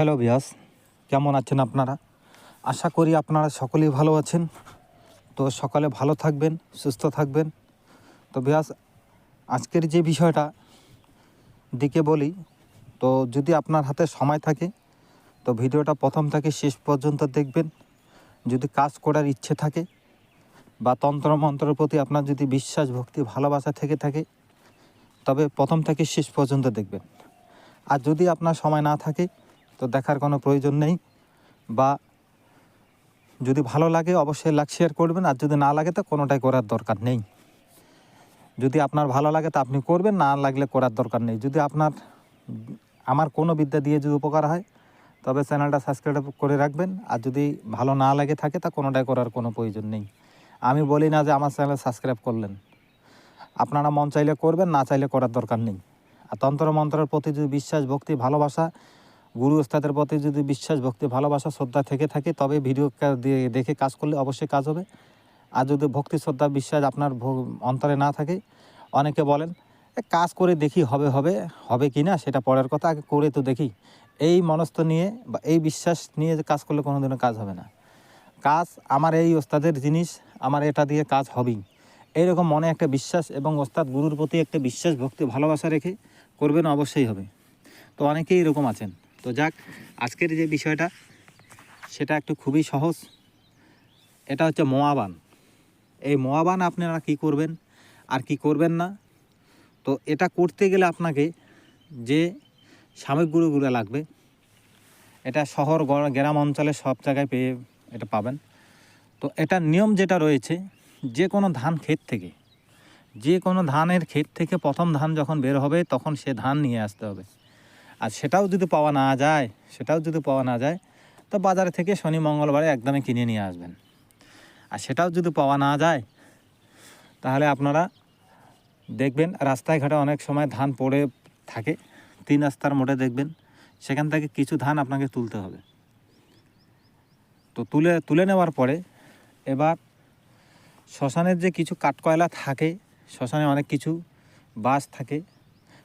Hello বিয়াস কেমন আছেন আপনারা? আশা করি আপনারা সকলেই ভালো আছেন। তো সকালে ভালো থাকবেন, সুস্থ থাকবেন। তো বিয়াস আজকের যে বিষয়টা, দিকে বলি, তো যদি আপনার হাতে সময় থাকে, তো ভিডিওটা প্রথম থেকে শেষ পর্যন্ত দেখবেন। যদি কাজ করার ইচ্ছে থাকে, বা তন্ত্র মন্ত্রের প্রতি আপনার যদি বিশ্বাস, ভক্তি, ভালোবাসা থেকে থাকে, তবে প্রথম থেকে শেষ পর্যন্ত দেখবেন। আর যদি আপনার সময় না থাকে তো দেখার কোনো প্রয়োজন নেই বা যদি ভালো লাগে অবশ্যই লাইক শেয়ার করবেন, আর যদি না লাগে তো কোনোটাই করার দরকার নেই। যদি আপনার ভালো লাগে তো আপনি করবেন, না লাগলে করার দরকার নেই। যদি আপনার, আমার কোনো বিদ্যা দিয়ে যদি উপকার হয়, তবে চ্যানেলটা সাবস্ক্রাইব করে রাখবেন, আর যদি ভালো না লাগে থাকে তা কোনোটাই করার কোনো প্রয়োজন নেই। আমি বলি না যে আমার চ্যানেল সাবস্ক্রাইব করলেন। আপনারা মন চাইলে করবেন, না চাইলে করার দরকার নেই। আর তন্ত্র মন্ত্রের প্রতি যদি বিশ্বাস, ভক্তি, ভালোবাসা গুরু ওস্তাদের প্রতি যদি বিশ্বাস ভক্তি ভালোবাসা শ্রদ্ধা থেকে থাকে তবে ভিডিও দেখে কাজ করলে অবশ্যই কাজ হবে। আর যদি ভক্তি শ্রদ্ধা বিশ্বাস আপনার অন্তরে না থাকে অনেকে বলেন "এ, কাজ করে দেখি হবে হবে হবে কি না? সেটা পরের কথা আগে করে তো দেখি। এই মনস্থ নিয়ে বা এই বিশ্বাস নিয়ে কাজ করলে কোনোদিনও কাজ হবে না। কাজ আমার এই ওস্তাদের জিনিস আমার এটা দিয়ে কাজ হবেই। এইরকম মনে একটা বিশ্বাস এবং ওস্তাদ গুরুর প্রতি একটা বিশ্বাস ভক্তি ভালোবাসা রেখে করবেন অবশ্যই হবে। তো অনেকেই এরকম আছেন। তো যাক, আজকের যে বিষয়টা, সেটা একটু খুবই সহজ। এটা হচ্ছে মোয়াবান। এই মোয়াবান আপনারা কি করবেন আর কি করবেন না, তো এটা করতে গেলে আপনাকে যে সামগ্রীগুলো লাগবে, এটা শহর গ্রাম, অঞ্চলে সব জায়গায় পেয়ে এটা পাবেন। তো এটার নিয়ম যেটা রয়েছে, যে কোনো ধান ক্ষেত থেকে, যে কোনো ধানের ক্ষেত থেকে প্রথম ধান যখন বের হবে, তখন সে ধান নিয়ে আসতে হবে। আর সেটাও যদি পাওয়া না যায়, সেটাও যদি পাওয়া না যায়, তো বাজারে থেকে শনি, মঙ্গলবারে একদমই কিনে নিয়ে আসবেন। আর সেটাও যদি পাওয়া না যায়, তাহলে আপনারা দেখবেন রাস্তায় ঘাটে অনেক সময় ধান পড়ে থাকে, তিন রাস্তার মোড়ে দেখবেন, সেখান থেকে কিছু ধান আপনাকে তুলতে হবে। তো তুলে তুলে নেওয়ার পরে এবার শ্মশানের যে কিছু কাঠকয়লা থাকে, শ্মশানে অনেক কিছু বাস থাকে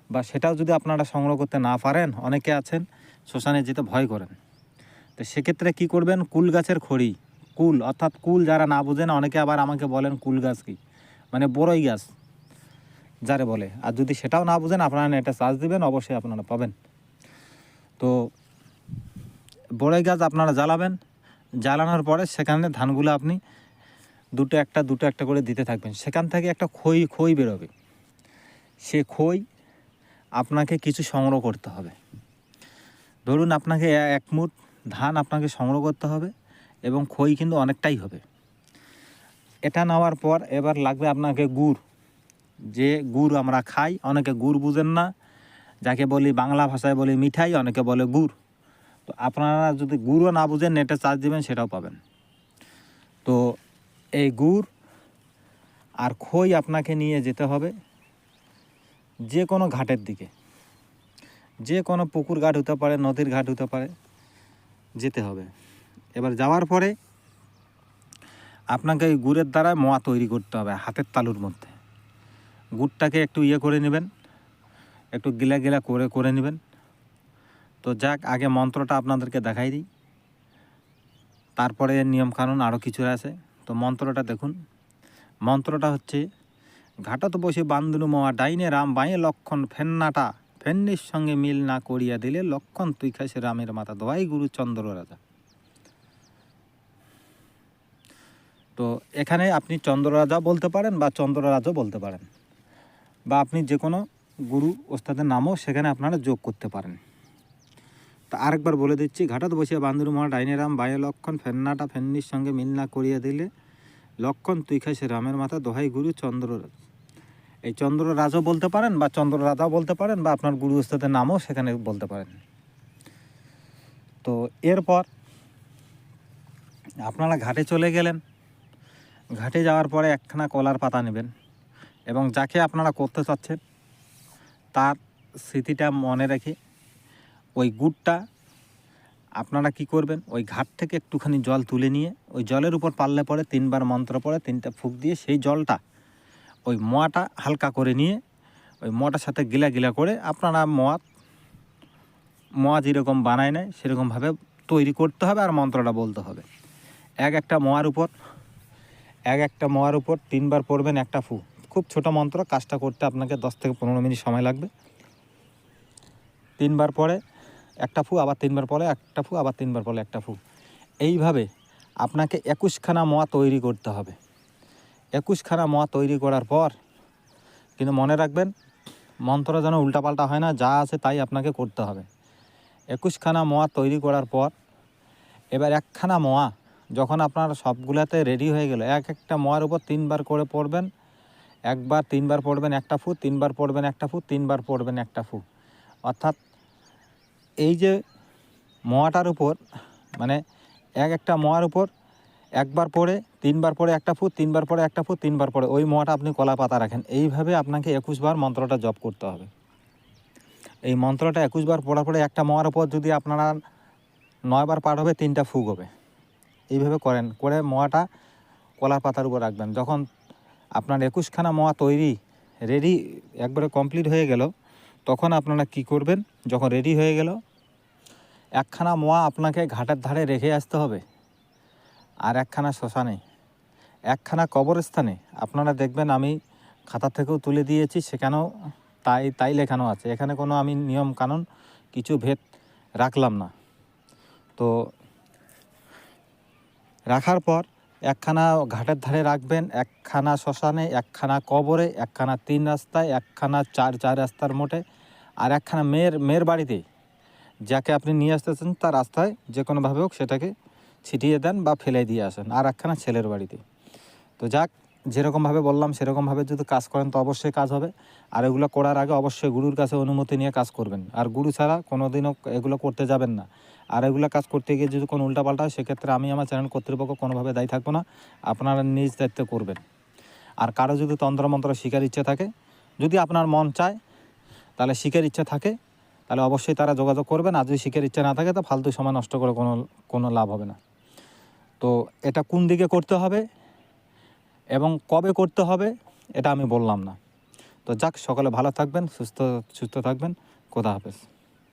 বা সেটাও যদি আপনারা সংগ্রহ করতে না পারেন, অনেকে আছেন শ্মশানে যেতে ভয় করেন। তো সেক্ষেত্রে কি করবেন? কুল গাছের খড়ি, কুল, অর্থাৎ কুল যারা না বোঝেন অনেকে আবার আমাকে বলেন কুল গাছ কি? মানে বড়ই গাছ, যারে বলে। আর যদি সেটাও না বুঝেন, আপনারা এটা চার্জ দিবেন, অবশ্যই আপনারা পাবেন। তো বড়ই গাছ আপনারা জ্বালাবেন। জ্বালানোর পরে সেখানে ধানগুলো আপনি দুটো একটা দুটো একটা করে দিতে থাকবেন। সেখান থেকে একটা খই খই বেরোবে। সে খই আপনাকে কিছু সংগ্রহ করতে হবে। ধরুন আপনাকে এক মুঠ ধান আপনাকে সংগ্রহ করতে হবে এবং খই কিন্তু অনেকটাই হবে। এটা নেওয়ার পর এবার লাগবে আপনাকে গুড়। যে গুড় আমরা খাই, অনেকে গুড় বুঝেন না। যাকে বলি বাংলা ভাষায় বলি মিঠাই, অনেকে বলে গুড়। তো আপনারা যদি গুড়ও না বুঝেন, নেটে চার্জ দেবেন, সেটাও পাবেন। তো এই গুড় আর খই আপনাকে নিয়ে যেতে হবে। যে কোনো ঘাটের দিকে। যে কোনো পুকুর ঘাট হতে পারে, নদীর ঘাট হতে পারে, যেতে হবে। এবার যাওয়ার পরে আপনাকে এই গুড়ের দ্বারা মোয়া তৈরি করতে হবে, হাতের তালুর মধ্যে। গুড়টাকে একটু ইয়ে করে নেবেন, একটু গিলা গিলা করে করে নেবেন। তো যাক, আগে মন্ত্রটা আপনাদেরকে দেখাই দিই। তারপরে নিয়মকানুন আরও কিছু আছে। তো মন্ত্রটা দেখুন। মন্ত্রটা হচ্ছে ঘাটত বসে বান্দুনু মোয়া ডাইনে রাম বাইয়ে লক্ষণ ফেন্নাটা। ফেন্নির সঙ্গে মিল না করিয়া দিলে লক্ষণ তুই খাইছে রামের মাথা দোয়াই গুরু চন্দ্র রাজা। তো এখানে আপনি চন্দ্র রাজা বলতে পারেন বা চন্দ্র রাজাও বলতে পারেন। বা আপনি যে কোনো গুরু ওস্তাদের নামও সেখানে আপনারা যোগ করতে পারেন। তা আরেকবার বলে দিচ্ছি, ঘাটত বসিয়া বান্দুর মহা ডাইনেরাম বায়ে লক্ষণ ফেন্নাটা ফেন্নির সঙ্গে মিল না করিয়া দিলে লক্ষণ তুই খাইছে রামের মাথা দোহাই গুরু চন্দ্র রাজা। এই চন্দ্র রাজাও বলতে পারেন বা চন্দ্র রাজাও বলতে পারেন বা আপনার গুরু ওস্তাদের নামও সেখানে বলতে পারেন। তো এরপর আপনারা ঘাটে চলে গেলেন। ঘাটে যাওয়ার পরে একখানা কলার পাতা নেবেন এবং যাকে আপনারা করতে চাচ্ছেন তার স্মৃতিটা মনে রেখে ওই গুড়টা আপনারা কি করবেন? ওই ঘাট থেকে একটুখানি জল তুলে নিয়ে, ওই জলের উপর পারলে পরে তিনবার মন্ত্র পরে তিনটা ফুক দিয়ে সেই জলটা ওই মোয়াটা হালকা করে নিয়ে ওই মোয়াটার সাথে গিলা গিলা করে আপনারা মোয়া মোয়া যেরকম বানায় নেয়, সেরকমভাবে তৈরি করতে হবে আর মন্ত্রটা বলতে হবে। এক একটা মোয়ার উপর, এক একটা মোয়ার উপর তিনবার পড়বেন একটা ফু। খুব ছোট মন্ত্র, কাজটা করতে আপনাকে দশ থেকে পনেরো মিনিট সময় লাগবে। তিনবার পরে একটা ফু, আবার তিনবার পরে একটা ফু, আবার তিনবার পরে একটা ফু। এইভাবে আপনাকে একুশখানা মোয়া তৈরি করতে হবে। একুশখানা মোয়া তৈরি করার পর, কিন্তু মনে রাখবেন, মন্ত্র যেন উল্টাপাল্টা হয় না, যা আছে তাই আপনাকে করতে হবে। একুশখানা মোয়া তৈরি করার পর, এবার একখানা মোয়া যখন আপনার সবগুলাতে রেডি হয়ে গেল, এক একটা মোয়ার উপর তিনবার করে পড়বেন, একবার তিনবার পড়বেন একটা ফু তিনবার পড়বেন একটা ফু তিনবার পড়বেন একটা ফু অর্থাৎ, এই যে মোয়াটার উপর মানে এক একটা মোয়ার উপর একবার পড়ে তিনবার পরে একটা ফুট, তিনবার পরে একটা ফুট, তিনবার পরে। ওই মোয়াটা আপনি কলা পাতা রাখেন। এইভাবে আপনাকে একুশবার মন্ত্রটা জপ করতে হবে। এই মন্ত্রটা একুশবার পড়ার পরে একটা মোয়ার উপর যদি আপনারা নয়বার পাঠ হবে, তিনটা ফুক হবে। এইভাবে করেন। করে মোয়াটা কলার পাতার উপর রাখবেন। যখন আপনার একুশখানা মোয়া তৈরি রেডি একবারে কমপ্লিট হয়ে গেল, তখন আপনারা কি করবেন? যখন রেডি হয়ে গেল, একখানা মোয়া আপনাকে ঘাটের ধারে রেখে আসতে হবে। আর একখানা শ্মশানে একখানা কবরস্থানে, আপনারা দেখবেন আমি খাতা থেকেও তুলে দিয়েছি, সেখানেও তাই তাই লেখানো আছে। এখানে কোনো আমি নিয়ম কানুন কিছু ভেদ রাখলাম না। তো রাখার পর একখানা ঘাটের ধারে রাখবেন, একখানা শ্মশানে, একখানা কবরে, একখানা তিন রাস্তায়, একখানা চার চার রাস্তার মোটে, আর একখানা মেয়ের মেয়ের বাড়িতে যাকে আপনি নিয়ে আসতেছেন, তার রাস্তায় যে কোনোভাবে হোক সেটাকে ছিটিয়ে দেন বা ফেলে দিয়ে আসেন, আর একখানা ছেলের বাড়িতে। তো যাক, যেরকমভাবে বললাম, সেরকমভাবে যদি কাজ করেন তো অবশ্যই কাজ হবে। আর এগুলো করার আগে অবশ্যই গুরুর কাছে অনুমতি নিয়ে কাজ করবেন। আর গুরু ছাড়া কোনো দিনও এগুলো করতে যাবেন না। আর এগুলো কাজ করতে গিয়ে যদি কোনো উল্টাপাল্টা হয়, সেক্ষেত্রে আমি আমার চ্যানেল কর্তৃপক্ষ কোনোভাবে দায়ী থাকব না। আপনারা নিজ দায়িত্বে করবেন। আর কারও যদি তন্ত্রমন্ত্র শিকার ইচ্ছে থাকে, যদি আপনার মন চায়, তাহলে শিখের ইচ্ছা থাকে, তাহলে অবশ্যই তারা যোগাযোগ করবেন। আর যদি শিখের ইচ্ছা না থাকে, তো ফালতু সময় নষ্ট করে কোনো কোনো লাভ হবে না। তো এটা কোন দিকে করতে হবে? এবং কবে করতে হবে, এটা আমি বললাম না। তো যাক, সকালে ভালো থাকবেন, সুস্থ সুস্থ থাকবেন। খোদা হাফেজ।